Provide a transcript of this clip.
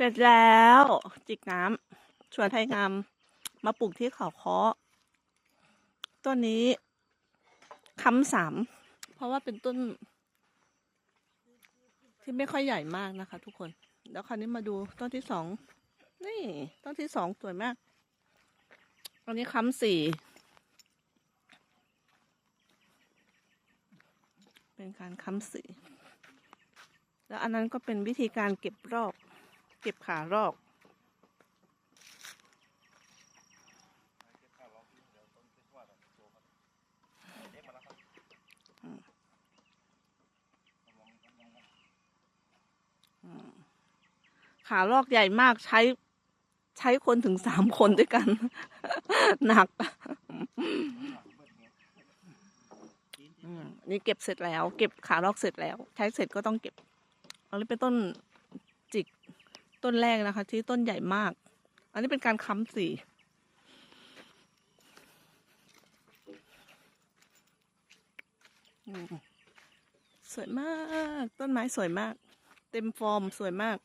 เสร็จแล้ว จิกน้ำชวนไทยงามมาปลูกที่เขาเคาะต้นนี้ค้ำสามเพราะว่าเป็นต้น ที่ไม่ค่อยใหญ่มากนะคะ ทุกคน แล้วคราวนี้มาดูต้นที่สองนี่ต้นที่สองสวยมากอันนี้ค้ำสี่เป็นการค้ำสี แล้วอันนั้นก็เป็นวิธีการเก็บรอก เก็บขารอกขาลอกใหญ่มากใช้ใช้คนถึงสามคนด้วยกัน หนักนี่เก็บเสร็จแล้ว เก็บขาลอกเสร็จแล้ว ใช้เสร็จก็ต้องเก็บอันนี้เป็นต้นจิก ต้นแรกนะคะ ที่ต้นใหญ่มาก อันนี้เป็นการค้ำสีสวยมาก ต้นไม้สวยมาก เต็มฟอร์มสวยมาก